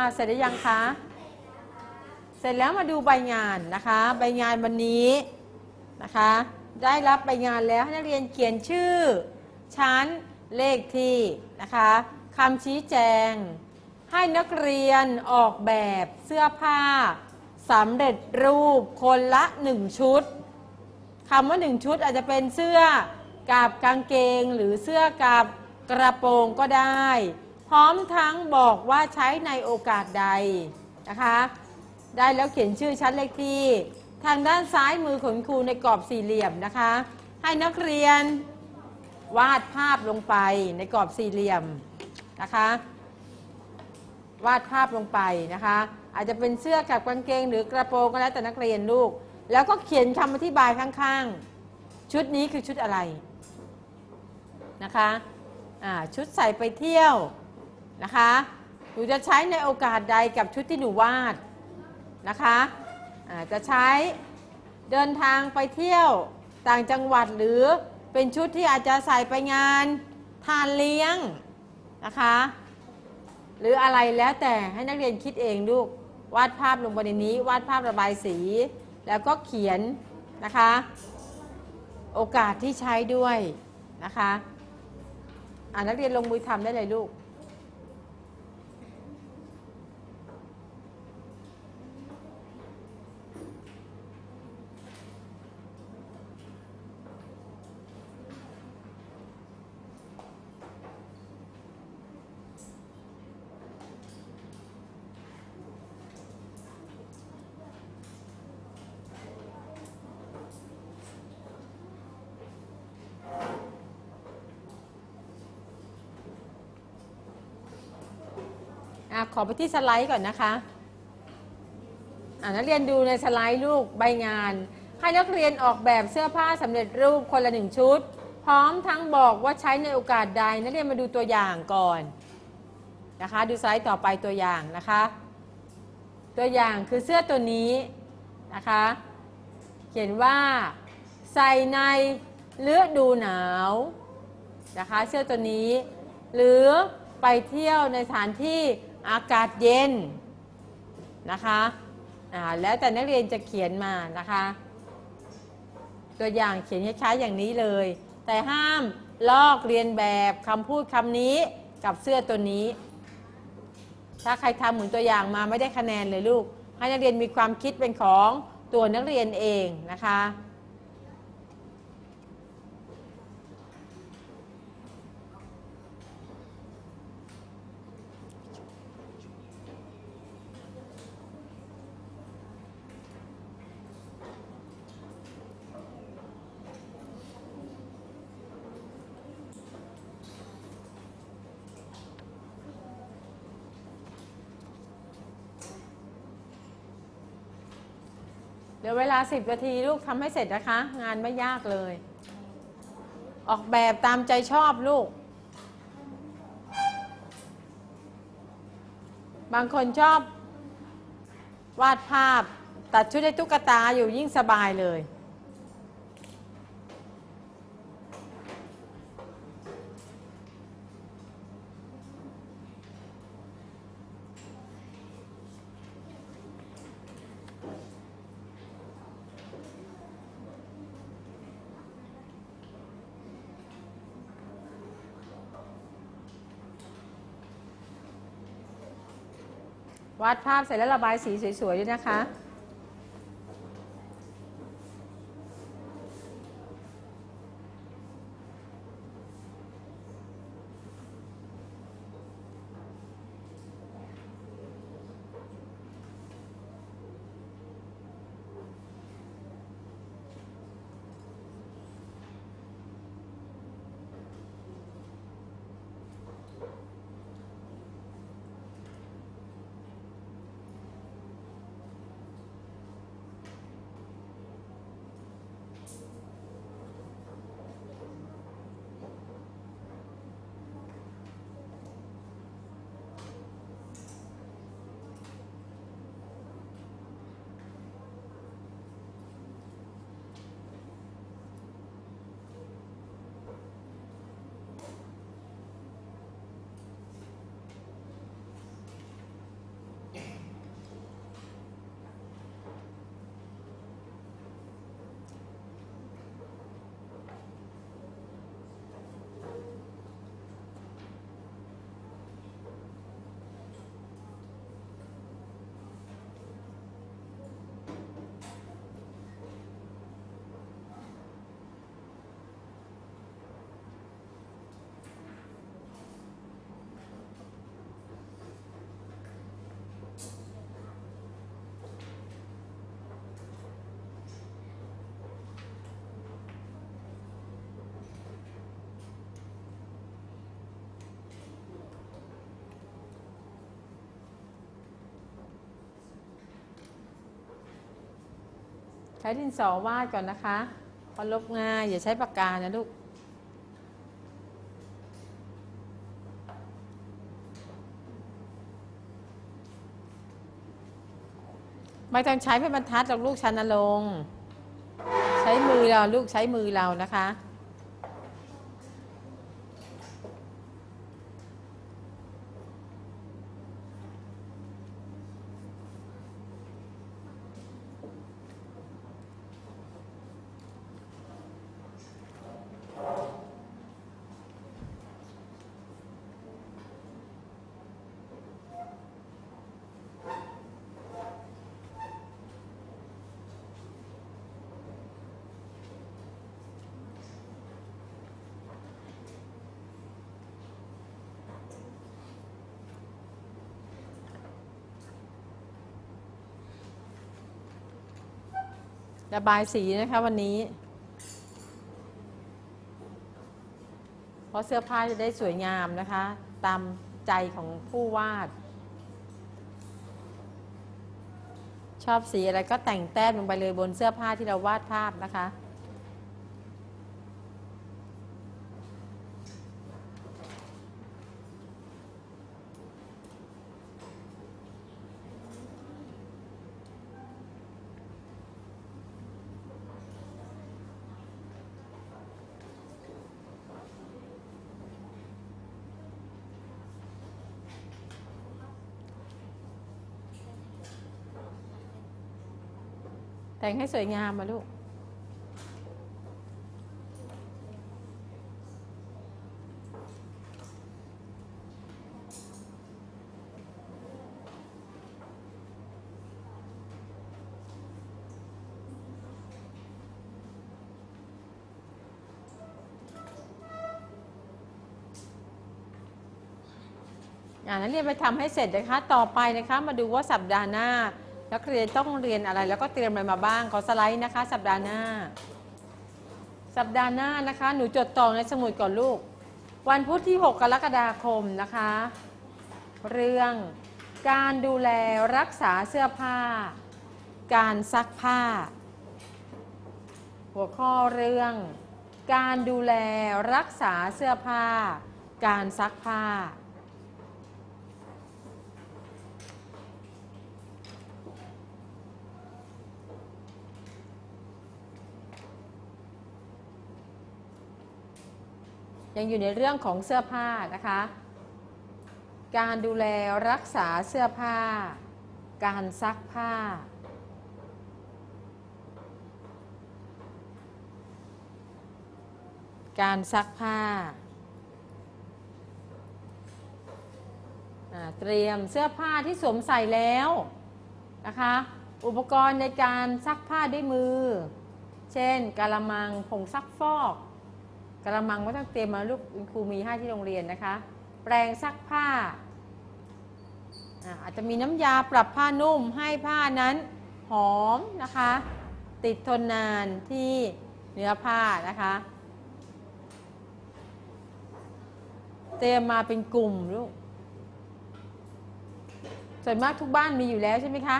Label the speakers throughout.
Speaker 1: อ่าเสร็จหรือยังคะ เสร็จแล้วมาดูใบงานนะคะ ใบงานวันนี้นะคะ ได้รับใบงานแล้วให้นักเรียนเขียนชื่อ ชั้น เลขที่นะคะคำชี้แจง ให้นักเรียนออกแบบเสื้อผ้าสำเร็จรูปคนละหนึ่งชุดคำว่าหนึ่งชุดอาจจะเป็นเสื้อกับกางเกงหรือเสื้อกับกระโปรงก็ได้ พร้อมทั้งบอกว่าใช้ในโอกาสใดนะคะ ได้แล้วเขียนชื่อชั้นเลขที่ ทางด้านซ้ายมือของครูในกรอบสี่เหลี่ยมนะคะ ให้นักเรียนวาดภาพลงไปในกรอบสี่เหลี่ยมนะคะ วาดภาพลงไปนะคะ อาจจะเป็นเสื้อกับกางเกง หรือกระโปรงก็แล้วแต่นักเรียนลูก แล้วก็เขียนคำอธิบายข้างๆ ชุดนี้คือชุดอะไรนะคะชุดใส่ไปเที่ยว นะคะ หนูจะใช้ในโอกาสใดกับชุดที่หนูวาดนะคะจะใช้เดินทางไปเที่ยวต่างจังหวัดหรือเป็นชุดที่อาจจะใส่ไปงานทานเลี้ยงนะคะ หรืออะไรแล้วแต่ให้นักเรียนคิดเองลูกวาดภาพลงไปในนี้ วาดภาพระบายสี แล้วก็เขียนนะคะ โอกาสที่ใช้ด้วยนะคะอ่านักเรียนลงมือทำได้เลยลูก อะขอไปที่สไลด์ก่อนนะคะอ่านักเรียนดูในสไลด์ลูกใบงาน ให้นักเรียนออกแบบเสื้อผ้าสำเร็จรูปคนละหนึ่งชุด พร้อมทั้งบอกว่าใช้ในโอกาสใด นักเรียนมาดูตัวอย่างก่อนนะคะ ดูสไลด์ต่อไปตัวอย่างนะคะ ตัวอย่างคือเสื้อตัวนี้นะคะ เขียนว่าใส่ในฤดูหนาวนะคะ เสื้อตัวนี้ หรือไปเที่ยวในสถานที่ อากาศเย็นนะคะแล้วแต่นักเรียนจะเขียนมานะคะ ตัวอย่างเขียนช้าๆอย่างนี้เลย แต่ห้ามลอกเรียนแบบคำพูดคำนี้กับเสื้อตัวนี้ ถ้าใครทำเหมือนตัวอย่างมาไม่ได้คะแนนเลยลูก ให้นักเรียนมีความคิดเป็นของตัวนักเรียนเองนะคะ เดี๋ยวเวลา 10นาทีลูกทำให้เสร็จนะคะ งานไม่ยากเลย ออกแบบตามใจชอบลูก บางคนชอบ วาดภาพ ตัดชุดให้ตุ๊กตาอยู่ยิ่งสบายเลย วาดภาพเสร็จแล้วระบายสีสวยๆด้วยนะคะ ใช้ดินสอวาดก่อนนะคะเพอลบง่ายอย่าใช้ปากกานะลูกไม่ต้องใช้เป็นบรรทัดหรอกลูกชันลง ใช้มือเราลูกใช้มือเรานะคะ ระบายสีนะคะวันนี้ เพราะเสื้อผ้าจะได้สวยงามนะคะ ตามใจของผู้วาด ชอบสีอะไรก็แต่งแต้มลงไปเลยบนเสื้อผ้าที่เราวาดภาพนะคะ แต่งให้สวยงามมาลูก อ่านักเรียนไปทำให้เสร็จนะคะ ต่อไปนะคะ มาดูว่าสัปดาห์หน้า นักเรียนต้องเรียนอะไรแล้วก็เตรียมอะไรมาบ้างขอสไลด์นะคะ สัปดาห์หน้า สัปดาห์หน้านะคะ หนูจดต่อในสมุดก่อนลูก วันพุธที่ 6 กรกฎาคมนะคะ เรื่องการดูแลรักษาเสื้อผ้า การซักผ้า หัวข้อเรื่อง การดูแลรักษาเสื้อผ้า การซักผ้า ยังอยู่ในเรื่องของเสื้อผ้านะคะ การดูแลรักษาเสื้อผ้า การซักผ้า การซักผ้า เตรียมเสื้อผ้าที่สวมใส่แล้วนะคะ อุปกรณ์ในการซักผ้าด้วยมือ เช่นกะละมังผงซักฟอก กะละมังก็ต้องเตรียมมาลูกครูมีให้ที่โรงเรียนนะคะ แปรงซักผ้า อาจจะมีน้ำยาปรับผ้านุ่มให้ผ้านั้นหอมนะคะ ติดทนนานที่เนื้อผ้านะคะ เตรียมมาเป็นกลุ่มลูกส่วนมากทุกบ้านมีอยู่แล้วใช่ไหมคะ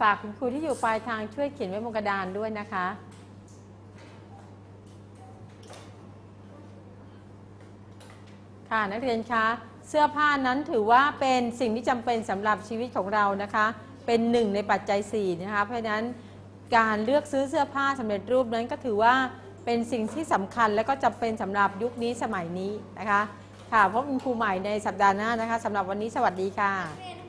Speaker 1: ฝากคุณครูที่อยู่ปลายทางช่วยเขียนไว้บนกระดานด้วยนะคะ ค่ะนักเรียนคะเสื้อผ้านั้นถือว่าเป็นสิ่งที่จำเป็นสำหรับชีวิตของเรานะคะ เป็นหนึ่งในปัจจัย4นะคะเพราะฉะนั้นการเลือกซื้อเสื้อผ้าสำเร็จรูปนั้นก็ถือว่าเป็นสิ่งที่สำคัญและก็จำเป็นสำหรับยุคนี้สมัยนี้นะคะ ค่ะพบคุณครูใหม่ในสัปดาห์หน้านะคะสำหรับวันนี้สวัสดีค่ะ